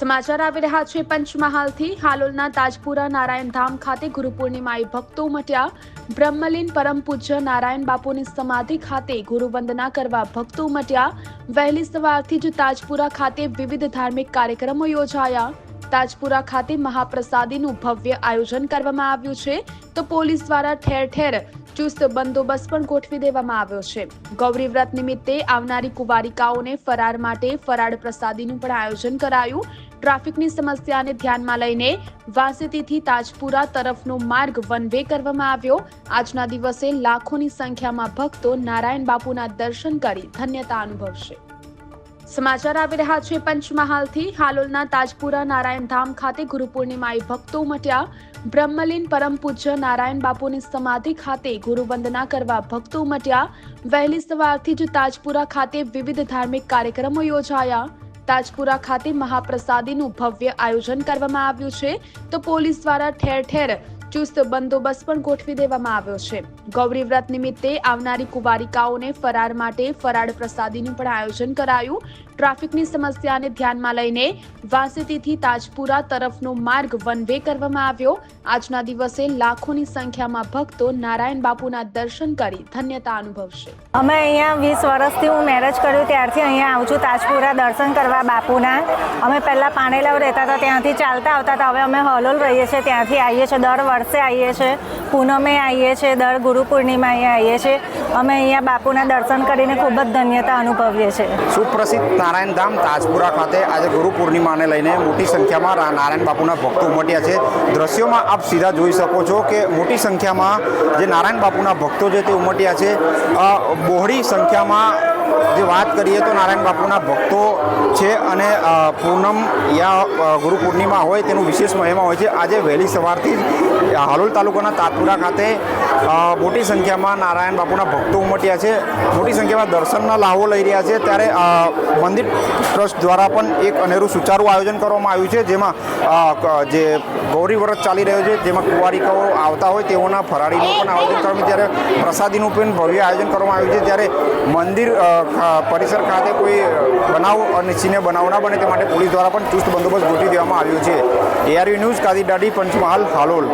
સમાચાર આવી રહ્યા છે પંચમહાલથી. હાલોલના તાજપુરા નારાયણ ધામ ખાતે ગુરુ પૂર્ણિમાએ ભક્તો ઉમટ્યા. બ્રહ્મલીન પરમ પૂજ્ય નારાયણ બાપુની સમાધિ ખાતે ગુરુ વંદના કરવા ભક્તો ઉમટ્યા. વહેલી સવારથી જ તાજપુરા ખાતે વિવિધ ધાર્મિક કાર્યક્રમો યોજાયા. તાજપુરા ખાતે મહાપ્રસાદીનું ભવ્ય આયોજન કરવામાં આવ્યું છે. તો પોલીસ દ્વારા ઠેર ઠેર ચુસ્ત બંદોબસ્ત પણ ગોઠવી દેવામાં આવ્યો છે. ગૌરી વ્રત નિમિત્તે આવનારી કુવારિકાઓને ફરાર માટે ફરાળ પ્રસાદીનું પણ આયોજન કરાયું. ટ્રાફિકની સમસ્યાને ધ્યાનમાં લઈને વાંસેતીથી તાજપુરા તરફનો માર્ગ વન વે કરવામાં આવ્યો. આજના દિવસે લાખોની સંખ્યામાં ભક્તો નારાયણ બાપુના દર્શન કરી ધન્યતા અનુભવશે. સમાચાર આવી રહ્યા છે પંચમહાલથી. હાલોલના તાજપુરા નારાયણ ધામ ખાતે ગુરુ પૂર્ણિમાએ ભક્તો ઉમટ્યા. બ્રહ્મલીન પરમ પૂજ્ય નારાયણ બાપુની સમાધિ ખાતે ગુરુ વંદના કરવા ભક્તો ઉમટ્યા. વહેલી સવારથી જ તાજપુરા ખાતે વિવિધ ધાર્મિક કાર્યક્રમો યોજાયા. તાજપુરા ખાતે મહાપ્રસાદીનું ભવ્ય આયોજન કરવામાં આવ્યું છે. તો પોલીસ દ્વારા ઠેર ઠેર ચુસ્ત બંદોબસ્ત પણ ગોઠવી દેવામાં આવ્યો છે. ગૌરી વ્રત નિમિત્તે આવનારી કુવારિકાઓને ફરાર માટે ફરાળ પ્રસાદીનું પણ આયોજન કરાયું. ટ્રાફિકની સમસ્યાને ધ્યાનમાં લઈને વાંસેતીથી તાજપુરા તરફનો માર્ગ વન વે કરવામાં આવ્યો. આજના દિવસે લાખોની સંખ્યામાં ભક્તો નારાયણ બાપુના દર્શન કરી ધન્યતા અનુભવશે. અમે અહીંયા વીસ વર્ષથી હું મેરેજ કર્યું, ત્યારથી અહીંયા આવું છું, તાજપુરા દર્શન કરવા બાપુના. અમે પહેલાં પાણેલાવ રહેતા હતા, ત્યાંથી ચાલતા આવતા હતા, હવે અમે હલોલ રહીએ છીએ, ત્યાંથી આવીએ છીએ, દર વર્ષે આવીએ છીએ પૂનમે આવીએ છીએ દર ગુરુ પૂર્ણિમા અહીંયા આવીએ છીએ અમે અહીંયા બાપુના દર્શન કરીને ખૂબ જ ધન્યતા અનુભવીએ છીએ. સુપ્રસિદ્ધ નારાયણ ધામ તાજપુરા ખાતે આજે ગુરુ પૂર્ણિમાને લઈને મોટી સંખ્યામાં નારાયણ બાપુના ભક્તો ઉમટ્યા છે. દ્રશ્યોમાં આપ સીધા જોઈ શકો છો કે મોટી સંખ્યામાં જે નારાયણ બાપુના ભક્તો છે તે ઉમટ્યા છે બહોળી સંખ્યામાં જે વાત કરીએ તો નારાયણ બાપુના ભક્તો છે અને પૂનમ યા ગુરુ પૂર્ણિમા હોય તેનું વિશેષ મહિમા હોય છે. આજે વહેલી સવારથી જ હાલોલ તાલુકાના તાતપુરા ખાતે મોટી સંખ્યામાં નારાયણ બાપુના ભક્તો ઉમટ્યા છે. મોટી સંખ્યામાં દર્શનના લાહો લઈ રહ્યા છે. ત્યારે મંદિર ટ્રસ્ટ દ્વારા પણ એક અનેરું સુચારું આયોજન કરવામાં આવ્યું છે, જેમાં જે ગૌરી વ્રત ચાલી રહ્યો છે, જેમાં કુંવારિકાઓ આવતા હોય તેઓના ફરાળીનું પણ આયોજન કરવામાં ત્યારે પ્રસાદીનું પણ ભવ્ય આયોજન કરવામાં આવ્યું છે. ત્યારે મંદિર પરિસર ખાતે કોઈ બનાવ અનિચ્છનીય બનાવ ના બને તે માટે પોલીસ દ્વારા પણ ચુસ્ત બંદોબસ્ત ગોઠવી દેવામાં આવ્યો છે. એઆરયુ ન્યૂઝ કાદી દાડી પંચમહાલ, હાલોલ.